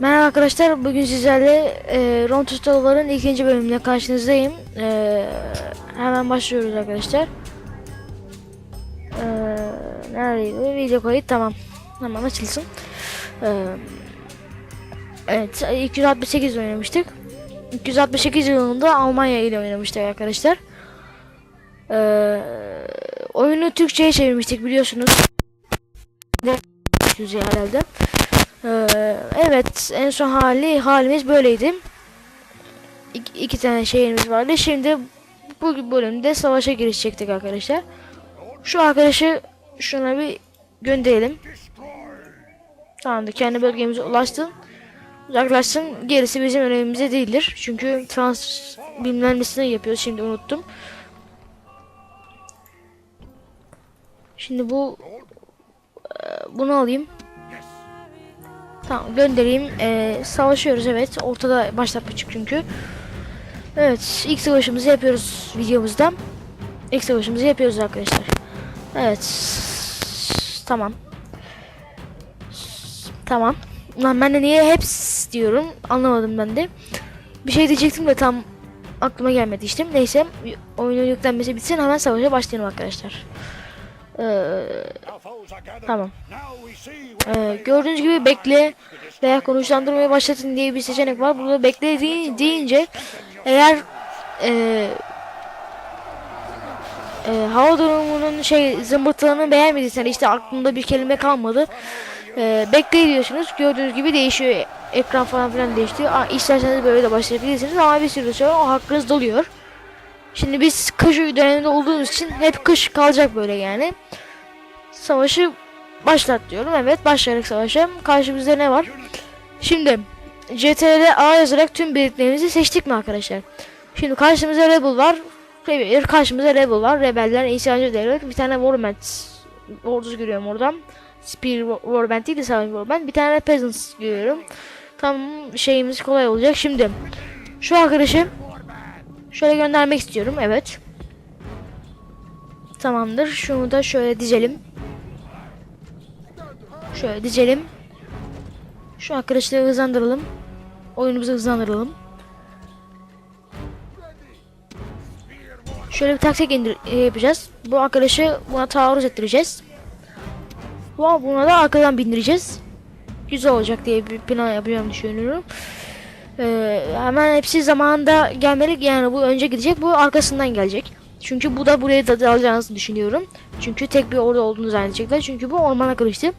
Merhaba arkadaşlar, bugün sizlerle e, Ron Tustalıların ikinci bölümüne karşınızdayım. E, hemen başlıyoruz arkadaşlar. E, neredeydi? Video kayıt tamam. Hemen açılsın. E, evet, 268 oynamıştık. 268 yılında Almanya ile oynamıştık arkadaşlar. E, oyunu Türkçe'ye çevirmiştik biliyorsunuz. De herhalde. Ee, evet en son hali halimiz böyleydi. İki, iki tane şeyimiz vardı. Şimdi bu bölümde savaşa girişecektik arkadaşlar. Şu arkadaşı şuna bir gönderelim. Tamamdır kendi bölgemize ulaştın. Uzaklaşsın. Gerisi bizim önemimize değildir. Çünkü trans bilmem nesini yapıyoruz. Şimdi unuttum. Şimdi bu e, bunu alayım. Tamam göndereyim. Ee, savaşıyoruz evet. Ortada başlatmışık çünkü. Evet ilk savaşımızı yapıyoruz videomuzda. İlk savaşımızı yapıyoruz arkadaşlar. Evet. Tamam. Tamam. Lan ben de niye hep diyorum anlamadım ben de. Bir şey diyecektim de tam aklıma gelmedi işte. Neyse oyunun yüklenmesi bitsin hemen savaşa başlayalım arkadaşlar. Ee, tamam. Ee, gördüğünüz gibi bekle veya konuşlandırmayı başlatın diye bir seçenek var. Burada bekle deyin- deyince eğer e, e, hava durumunun şey zımbırtılığını beğenmediysen işte aklında bir kelime kalmadı. E, bekle diyorsunuz. Gördüğünüz gibi değişiyor. Ekran falan filan değişiyor. Aa, isterseniz böyle de başlayabilirsiniz ama bir süre sonra o hakkınız doluyor. Şimdi biz kış döneminde olduğumuz için hep kış kalacak böyle yani. Savaşı başlat diyorum. Evet başladık savaşa. Karşımızda ne var? Şimdi CTRL A yazarak tüm birliklerimizi seçtik mi arkadaşlar? Şimdi karşımızda Rebel var. Rebel, karşımızda Rebel var. Rebeller, isyancı devlet. Bir tane Warband ordusu görüyorum oradan. Spear Warband değil de Savage Warband. Bir tane Peasants görüyorum. Tam şeyimiz kolay olacak. Şimdi şu arkadaşı şöyle göndermek istiyorum. Evet. Tamamdır. Şunu da şöyle dizelim. Şöyle dizelim. Şu arkadaşları hızlandıralım. Oyunumuzu hızlandıralım. Şöyle bir taktik indir e, yapacağız. Bu arkadaşı buna taarruz ettireceğiz. Bu buna da arkadan bindireceğiz. Güzel olacak diye bir plan yapacağım düşünüyorum. Ee, hemen hepsi zamanında gelmeli. Yani bu önce gidecek, bu arkasından gelecek. Çünkü bu da buraya da alacağınızı düşünüyorum. Çünkü tek bir orada olduğunu zannedecekler. Çünkü bu ormana karıştı.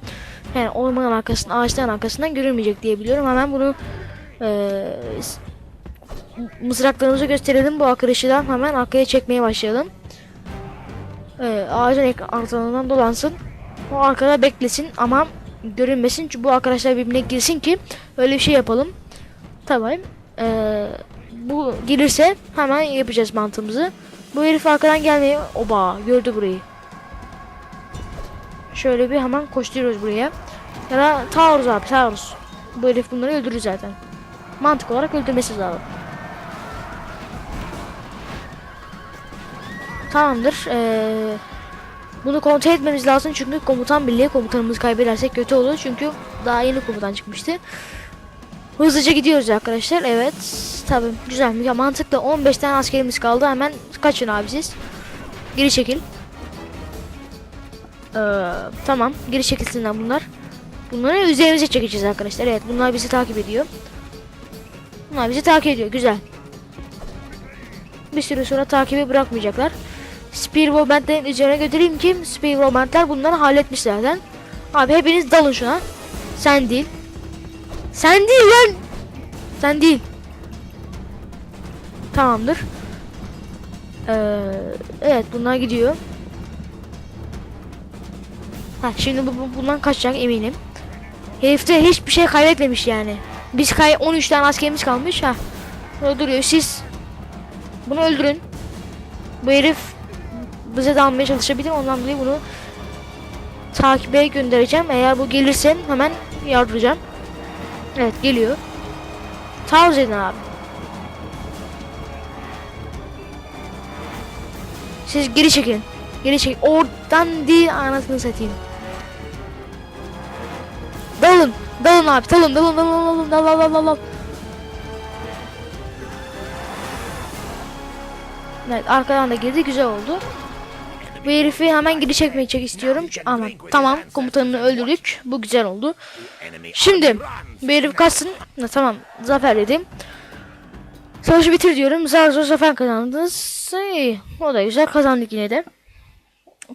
Yani ormanın arkasından, ağaçların arkasından görülmeyecek diye biliyorum. Hemen bunu e, mızraklarımızı gösterelim. Bu arkadaşıdan hemen arkaya çekmeye başlayalım. E, ağacın arkalarından dolansın. O arkada beklesin ama görünmesin. Çünkü bu arkadaşlar birbirine girsin ki öyle bir şey yapalım. Tamam. E, bu gelirse hemen yapacağız mantığımızı. Bu herif arkadan gelmeyi oba gördü burayı. Şöyle bir hemen koşturuyoruz buraya. Ya da taarruz abi taarruz. Bu herif bunları öldürür zaten. Mantık olarak öldürmesi lazım. Tamamdır. Ee, bunu kontrol etmemiz lazım çünkü komutan birliği komutanımızı kaybedersek kötü olur. Çünkü daha yeni komutan çıkmıştı. Hızlıca gidiyoruz arkadaşlar. Evet. Tabii güzel. Ya mantıklı. 15 tane askerimiz kaldı. Hemen kaçın abi siz. Geri çekil. Ee, tamam. Geri çekilsinler bunlar. Bunları üzerimize çekeceğiz arkadaşlar. Evet bunlar bizi takip ediyor. Bunlar bizi takip ediyor. Güzel. Bir süre sonra takibi bırakmayacaklar. Spear Warband'lerin üzerine götüreyim ki Spear Warband'ler bunları halletmiş zaten. Abi hepiniz dalın şuna. Sen değil. Sen değil lan. Sen değil. Tamamdır. Ee, evet bunlar gidiyor. Ha şimdi bu, bu- bundan kaçacak eminim. Herifte hiçbir şey kaybetmemiş yani. Biz kay 13 tane askerimiz kalmış ha. Burada duruyor. Siz bunu öldürün. Bu herif bize de almaya çalışabilir. Ondan dolayı bunu takibe göndereceğim. Eğer bu gelirse hemen yardıracağım. Evet geliyor. Tavzen abi. Siz geri çekin. Geri çekin. Oradan değil anasını satayım. Dalın. Dalın abi. Dalın. Dalın. Dalın. Dalın. Dalın. Dalın. Dalın. dalın. Evet arkadan da girdi. Güzel oldu. Bu herifi hemen geri çekmek istiyorum. Ama tamam komutanını öldürdük. Bu güzel oldu. Şimdi bu herif kaçsın. Ha, tamam zafer dedim. Savaşı bitir diyorum. Zar zor zafer kazandınız. İyi. O da güzel kazandık yine de.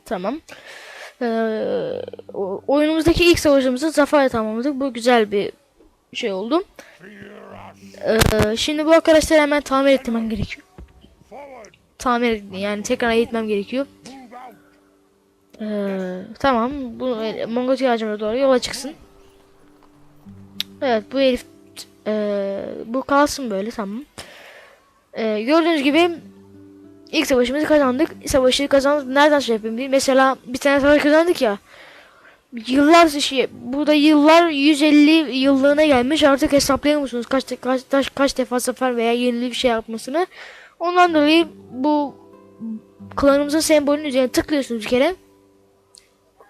Tamam. Ee, oyunumuzdaki ilk savaşımızı zaferle tamamladık. Bu güzel bir şey oldu. Ee, şimdi bu arkadaşları hemen tamir etmem gerekiyor. Tamir yani tekrar eğitmem gerekiyor. Ee, tamam. Bu e, Mongolia ağacına doğru yola çıksın. Evet bu herif e, bu kalsın böyle tamam. Ee, gördüğünüz gibi ilk savaşımızı kazandık. Savaşı kazandık. Nereden şey yapayım? Bir- Mesela bir tane savaş kazandık ya. Yıllar şey, burada yıllar 150 yıllığına gelmiş. Artık hesaplayamıyor musunuz kaç, de- kaç, kaç, kaç defa zafer veya yenili bir şey yapmasını. Ondan dolayı bu klanımızın sembolünün üzerine tıklıyorsunuz bir kere.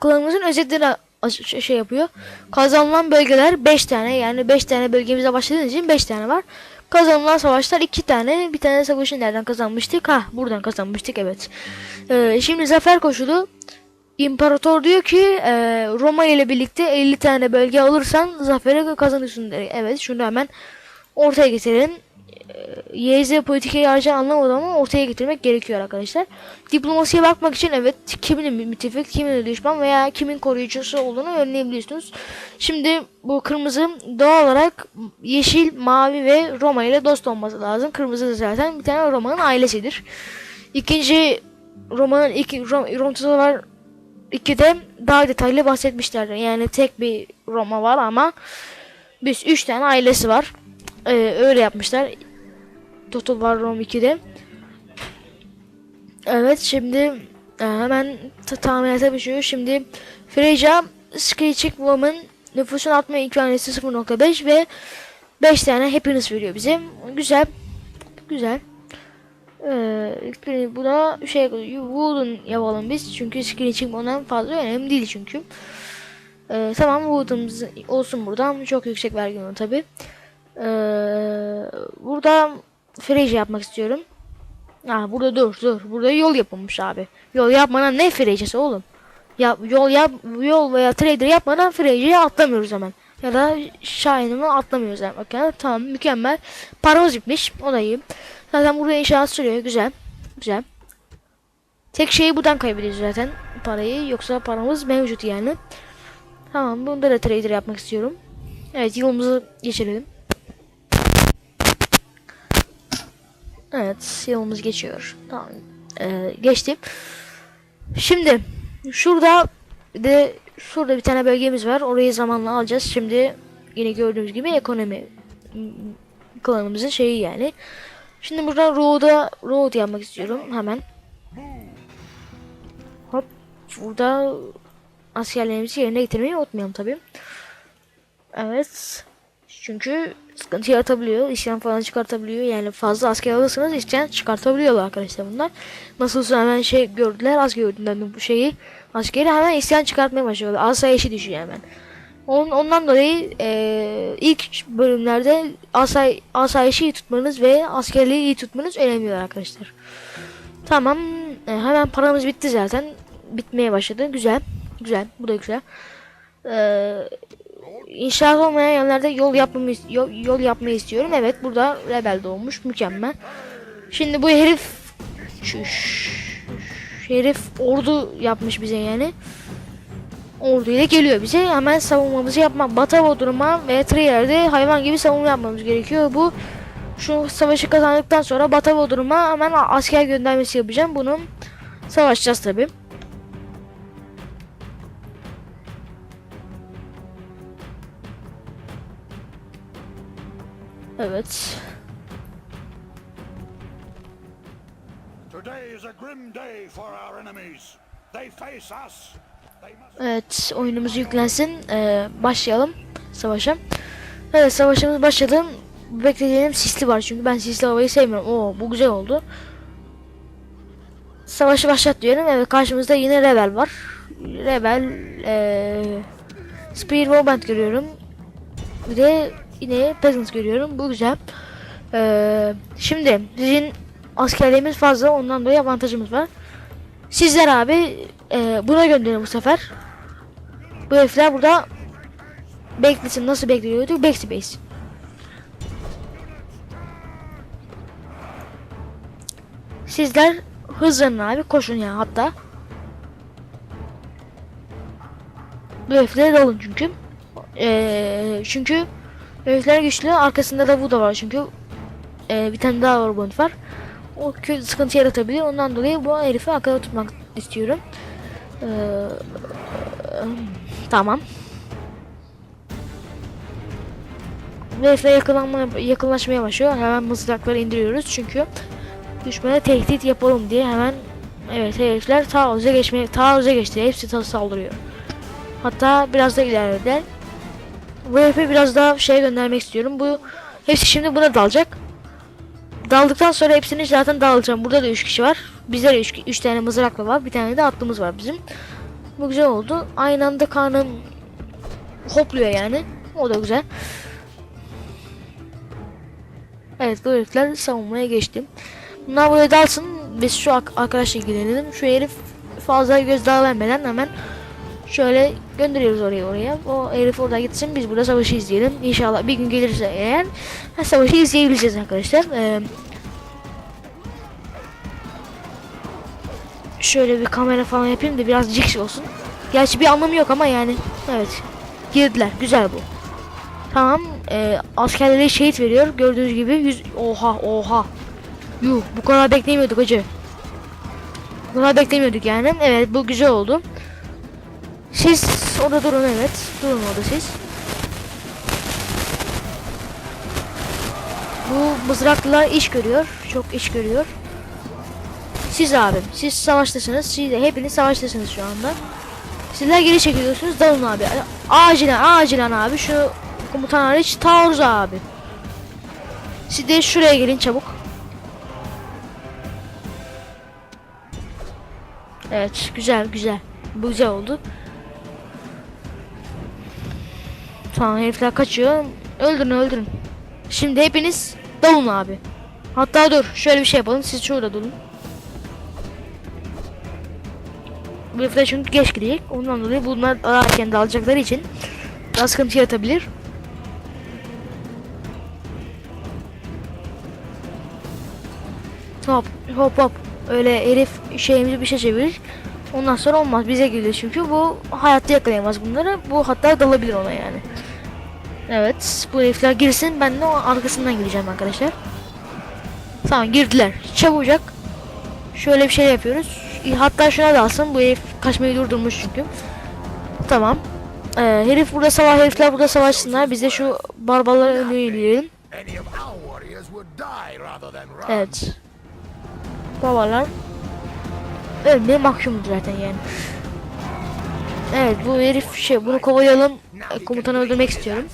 Klanımızın özetleri aç- şey yapıyor. Kazanılan bölgeler 5 tane yani 5 tane bölgemize başladığınız için 5 tane var. Kazanılan savaşlar 2 tane. Bir tane savaşı nereden kazanmıştık? Ha buradan kazanmıştık evet. Ee, şimdi zafer koşulu İmparator diyor ki e, Roma ile birlikte 50 tane bölge alırsan zaferi kazanırsın. der. Evet şunu hemen ortaya getirelim. E, YZ politikayı ayrıca anlamadım ama ortaya getirmek gerekiyor arkadaşlar. Diplomasiye bakmak için evet kimin müttefik, kimin düşman veya kimin koruyucusu olduğunu öğrenebiliyorsunuz. Şimdi bu kırmızı doğal olarak yeşil, mavi ve Roma ile dost olması lazım. Kırmızı da zaten bir tane Roma'nın ailesidir. İkinci Roma'nın iki Rom, Rom var 2'de daha detaylı bahsetmişlerdi. Yani tek bir Roma var ama biz 3 tane ailesi var. Ee, öyle yapmışlar. Total War Rome 2'de. Evet şimdi e, hemen ta- tahminata düşüyor. Şimdi Freja Screeching Woman nüfusun artma ikramiyesi 0.5 ve 5 tane happiness veriyor bize. Güzel. Güzel. Ee, bir- buna şey Wooden yapalım biz çünkü Screeching ondan fazla önemli değil çünkü. Ee, tamam Wooden'ımız olsun buradan çok yüksek vergi tabi. Ee, burada Freja yapmak istiyorum. Ah burada dur dur burada yol yapılmış abi. Yol yapmadan ne Freja'sı oğlum? Ya yol yap yol veya trader yapmadan Freja'ya atlamıyoruz hemen. Ya da Shine'ımı atlamıyoruz hemen. Bakın tamam mükemmel. Paramız bitmiş. O da iyi. Zaten burada inşaat sürüyor. Güzel. Güzel. Tek şeyi buradan kaybediyoruz zaten. Parayı. Yoksa paramız mevcut yani. Tamam. Bunda da trader yapmak istiyorum. Evet. Yolumuzu geçirelim. Evet. Yolumuz geçiyor. Tamam. Ee, geçtim. Şimdi şurada de şurada bir tane bölgemiz var. Orayı zamanla alacağız. Şimdi yine gördüğünüz gibi ekonomi klanımızın şeyi yani. Şimdi burada road'a road yapmak istiyorum hemen. Hop burada askerlerimizi yerine getirmeyi unutmayalım tabi. Evet. Çünkü sıkıntı yaratabiliyor. İsyan falan çıkartabiliyor. Yani fazla asker alırsanız isyan çıkartabiliyorlar arkadaşlar bunlar. Nasılsa hemen şey gördüler. Az gördüler bu şeyi. Askeri hemen isyan çıkartmaya başlıyorlar. Asayişi düşüyor hemen. On- Ondan dolayı eee, ilk bölümlerde asay asayişi iyi tutmanız ve askerliği iyi tutmanız önemli arkadaşlar. Tamam. e, hemen paramız bitti zaten. Bitmeye başladı. Güzel. Güzel. Bu da güzel. Eee inşaat olmayan yerlerde yol yapmamı yol, yol yapmayı istiyorum. Evet burada rebel doğmuş. Mükemmel. Şimdi bu herif şu, herif ordu yapmış bize yani orduyla geliyor bize. Hemen savunmamızı yapmak. Batavo duruma ve Trier'de hayvan gibi savunma yapmamız gerekiyor. Bu şu savaşı kazandıktan sonra Batavo duruma hemen asker göndermesi yapacağım. Bunu savaşacağız tabi. Must Evet oyunumuz yüklensin. Ee, başlayalım savaşa. Evet savaşımız başladı. Beklediğim sisli var çünkü ben sisli havayı sevmiyorum. Oo bu güzel oldu. Savaşı başlat diyorum. Evet karşımızda yine Rebel var. Rebel ee, Spear Movement görüyorum. Bir de yine peasants görüyorum. Bu güzel. Ee, şimdi sizin askerliğimiz fazla. Ondan dolayı avantajımız var. Sizler abi e, buna gönderin bu sefer. Bu herifler burada beklesin. Nasıl bekliyorduk? Backspace. Sizler hızlanın abi. Koşun ya hatta. Bu heriflere dalın çünkü. Ee, çünkü herifler güçlü. Arkasında da bu da var çünkü. Ee, bir tane daha var bond var. O sıkıntı yaratabilir. Ondan dolayı bu herifi akılda tutmak istiyorum. Ee, tamam. Ve herifler yakınlanma, yakınlaşmaya başlıyor. Hemen mızrakları indiriyoruz çünkü düşmana tehdit yapalım diye hemen evet herifler taarruza geçmeye taarruza geçti. Hepsi ta- saldırıyor. Hatta biraz da ilerlediler. Bu herifi biraz daha şeye göndermek istiyorum. Bu hepsi şimdi buna dalacak. Daldıktan sonra hepsini zaten dağılacağım. Burada da 3 kişi var. Bizde de 3 tane mızraklı var. Bir tane de atlımız var bizim. Bu güzel oldu. Aynı anda karnım hopluyor yani. O da güzel. Evet bu herifler savunmaya geçtim. Bunlar buraya dalsın. Biz şu arkadaşla ilgilenelim. Şu herif fazla gözdağı vermeden hemen şöyle gönderiyoruz oraya oraya. O herif orada gitsin biz burada savaşı izleyelim. İnşallah bir gün gelirse eğer ha, savaşı izleyebileceğiz arkadaşlar. Ee, şöyle bir kamera falan yapayım da biraz cix olsun. Gerçi bir anlamı yok ama yani evet. Girdiler. Güzel bu. Tamam. E, askerlere şehit veriyor. Gördüğünüz gibi 100 oha oha. Yuh bu kadar beklemiyorduk hacı. Bu kadar beklemiyorduk yani. Evet bu güzel oldu. Siz orada durun evet. Durun orada siz. Bu mızraklılar iş görüyor. Çok iş görüyor. Siz abim. Siz savaştasınız. Siz de hepiniz savaştasınız şu anda. Sizler geri çekiliyorsunuz. Dalın abi. Acilen acilen abi. Şu komutan hariç taarruz abi. Siz de şuraya gelin çabuk. Evet güzel güzel. Bu güzel oldu. Tamam herifler kaçıyor. Öldürün öldürün. Şimdi hepiniz dalın abi. Hatta dur şöyle bir şey yapalım. Siz şurada durun. Bu herifler çünkü geç gidecek. Ondan dolayı bunlar daha erken dalacakları için biraz sıkıntı yaratabilir. Hop hop hop. Öyle herif şeyimizi bir şey çevirir. Ondan sonra olmaz. Bize gelir çünkü bu hayatta yakalayamaz bunları. Bu hatta dalabilir ona yani. Evet. Bu herifler girsin. Ben de arkasından gireceğim arkadaşlar. Tamam girdiler. Çabucak. Şöyle bir şey yapıyoruz. Hatta şuna dalsın. Bu herif kaçmayı durdurmuş çünkü. Tamam. Ee, herif burada savaş, herifler burada savaşsınlar. Biz de şu barbarları run. Evet. Babalar ölmeye mahkumdur zaten yani. Evet bu herif şey bunu kovalayalım. He Komutanı öldürmek istiyorum.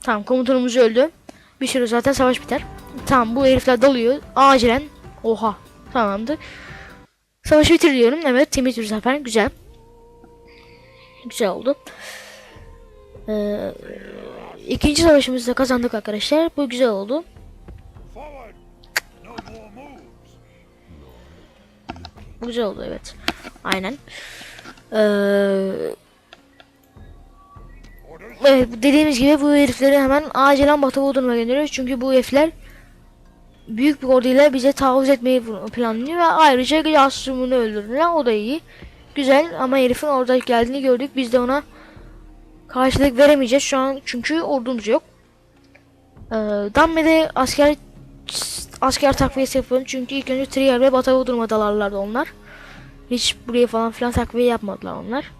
Tamam komutanımız öldü. Bir süre zaten savaş biter. Tamam bu herifler dalıyor. Acilen. Oha. Tamamdır. Savaşı bitir diyorum. Evet temiz bir zafer. Güzel. Güzel oldu. Ee, ikinci savaşımızı da kazandık arkadaşlar. Bu güzel oldu. Bu Güzel oldu evet. Aynen. Ee, evet dediğimiz gibi bu herifleri hemen acilen Batı Bodrum'a gönderiyoruz. Çünkü bu herifler büyük bir orduyla bize taarruz etmeyi planlıyor ve ayrıca casusumunu öldürdüler. O da iyi. Güzel ama herifin orada geldiğini gördük. Biz de ona karşılık veremeyeceğiz şu an çünkü ordumuz yok. Ee, Damme'de asker asker takviyesi yapıyorum çünkü ilk önce Trier ve Batı Bodrum'a dalarlardı onlar. Hiç buraya falan filan takviye yapmadılar onlar.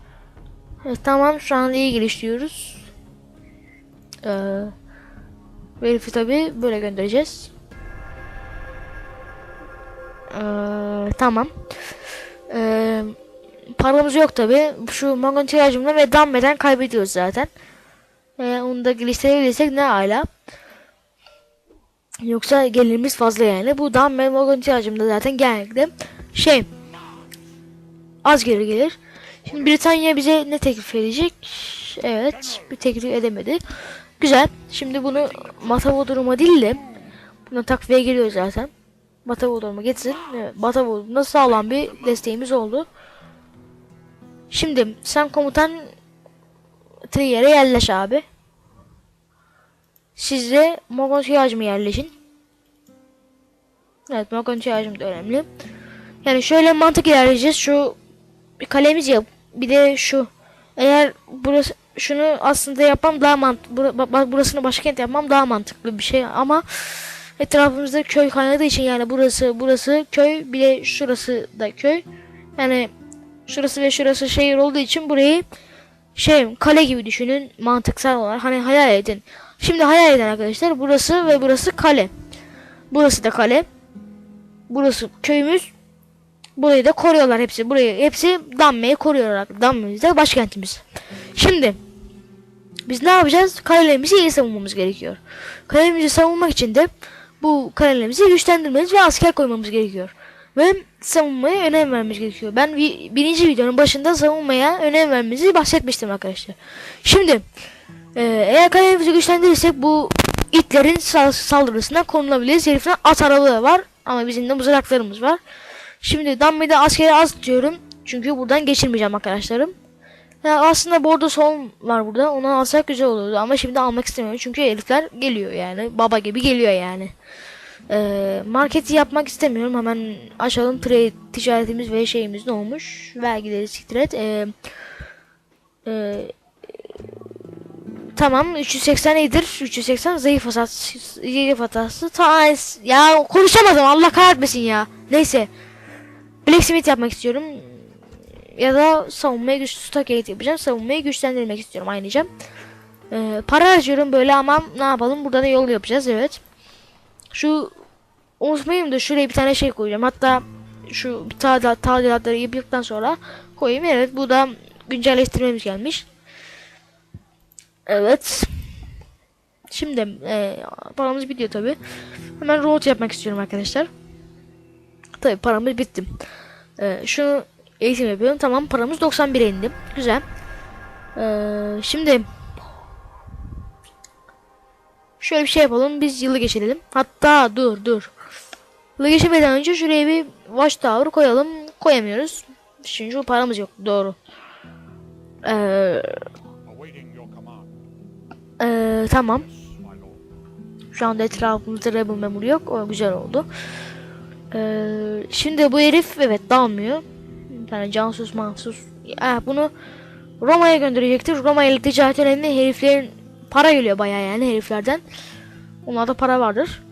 Evet, tamam şu an iyi geliştiriyoruz. Ee, bu herifi tabi böyle göndereceğiz. Ee, tamam. Ee, paramız yok tabi. Şu Mangon tirajımla ve Damme'den kaybediyoruz zaten. Ee, onu da geliştirebilirsek ne ala. Yoksa gelirimiz fazla yani. Bu Damme Mangon tirajımda zaten genellikle şey az geri gelir. Şimdi Britanya bize ne teklif edecek? Evet, bir teklif edemedi. Güzel. Şimdi bunu Matavo duruma değil de buna takviye geliyor zaten. Matavo duruma getirsin. Evet, Matavo durumunda sağlam bir desteğimiz oldu. Şimdi sen komutan Trier'e yerleş abi. Siz de Mogon Tiyacım'a yerleşin. Evet Mogon Tiyacım da önemli. Yani şöyle mantık ilerleyeceğiz. Şu bir kalemiz yap. Bir de şu. Eğer burası şunu aslında yapmam daha mantıklı. Burasını başkent yapmam daha mantıklı bir şey ama etrafımızda köy kaynadığı için yani burası burası köy bir de şurası da köy. Yani şurası ve şurası şehir olduğu için burayı şey kale gibi düşünün mantıksal olarak hani hayal edin. Şimdi hayal edin arkadaşlar burası ve burası kale. Burası da kale. Burası köyümüz. Burayı da koruyorlar hepsi. Burayı hepsi Damme'yi koruyorlar. Damme'miz de başkentimiz. Şimdi biz ne yapacağız? Kalelerimizi iyi savunmamız gerekiyor. Kalelerimizi savunmak için de bu kalelerimizi güçlendirmemiz ve asker koymamız gerekiyor. Ve savunmaya önem vermemiz gerekiyor. Ben bir, birinci videonun başında savunmaya önem vermemizi bahsetmiştim arkadaşlar. Şimdi e, eğer kalelerimizi güçlendirirsek bu itlerin sal- saldırısından korunabiliriz. Herifler at arabaları var ama bizim de mızraklarımız var. Şimdi Damme'de askeri az diyorum. Çünkü buradan geçirmeyeceğim arkadaşlarım. Ya aslında bordo son var burada. Onu alsak güzel olurdu ama şimdi almak istemiyorum. Çünkü herifler geliyor yani. Baba gibi geliyor yani. Ee, marketi yapmak istemiyorum. Hemen açalım trade ticaretimiz ve şeyimiz ne olmuş? Vergileri siktir. Ee, e, tamam 380 iyidir. 380 zayıf hasat zayıf hatası. Ta ya konuşamadım Allah kahretmesin ya. Neyse. Blacksmith yapmak istiyorum. Ya da savunmayı güç stockade yapacağım. Savunmayı güçlendirmek istiyorum ayrıca. Ee, para harcıyorum böyle ama ne yapalım burada da yol yapacağız evet. Şu unutmayayım da şuraya bir tane şey koyacağım. Hatta şu tadilat, tadilatları yaptıktan sonra koyayım. Evet bu da güncelleştirmemiz gelmiş. Evet. Şimdi e, paramız bitiyor tabi. Hemen road yapmak istiyorum arkadaşlar. Tabi paramız bitti. Ee, şunu eğitim yapıyorum. Tamam paramız 91'e indi. Güzel. Ee, şimdi şöyle bir şey yapalım. Biz yılı geçirelim. Hatta dur dur. Yılı geçirmeden önce şuraya bir watchtower koyalım. Koyamıyoruz. Çünkü paramız yok. Doğru. Ee, command, ee, tamam. Şu anda etrafımızda rebel memuru yok. O güzel oldu. Ee, şimdi bu herif evet dalmıyor. Bir tane casus mahsus. Ah, bunu Roma'ya gönderecektir. Roma ile ticaret önemli. Heriflerin para geliyor bayağı yani heriflerden. Onlarda para vardır.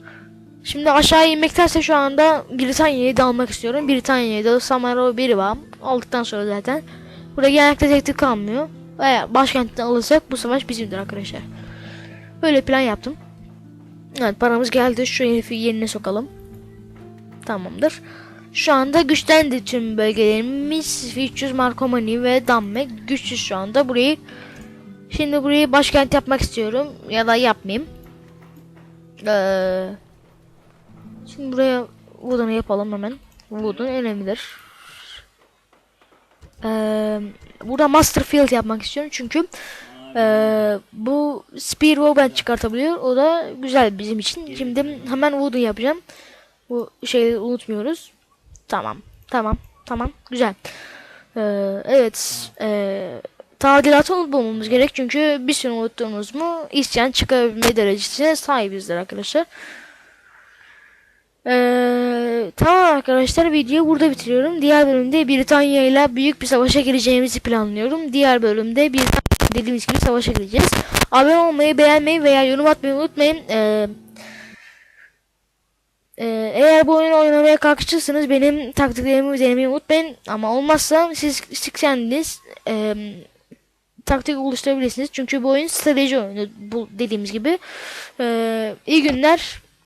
Şimdi aşağı inmektense şu anda Britanya'yı da almak istiyorum. Britanya'yı da Samara biri var. Aldıktan sonra zaten. Burada genellikle tehdit kalmıyor. Veya başkentten alırsak bu savaş bizimdir arkadaşlar. Böyle plan yaptım. Evet paramız geldi. Şu herifi yerine sokalım. Tamamdır. Şu anda güçlendi tüm bölgelerimiz. 300 Markomani ve Damme güçsüz şu anda. Burayı şimdi burayı başkent yapmak istiyorum. Ya da yapmayayım. Ee, şimdi buraya Wood'unu yapalım hemen. Wood'un önemlidir. Ee, burada Masterfield yapmak istiyorum çünkü ee, bu Spear ben çıkartabiliyor. O da güzel bizim için. Şimdi hemen Wood'u yapacağım. Bu şeyleri unutmuyoruz. Tamam. Tamam. Tamam. Güzel. Ee, evet. Ee, tadilatı unutmamamız gerek. Çünkü bir sürü unuttuğumuz mu isyan çıkabilme derecesine sahibizdir arkadaşlar. Ee, tamam arkadaşlar videoyu burada bitiriyorum. Diğer bölümde Britanya ile büyük bir savaşa gireceğimizi planlıyorum. Diğer bölümde bir dediğimiz gibi savaşa gireceğiz. Abone olmayı, beğenmeyi veya yorum atmayı unutmayın. Ee, ee, eğer bu oyunu oynamaya kalkışırsanız benim taktiklerimi denemeyi unutmayın. Ama olmazsa siz, siz kendiniz e, taktik oluşturabilirsiniz. Çünkü bu oyun strateji oyunu bu dediğimiz gibi. Ee, iyi günler.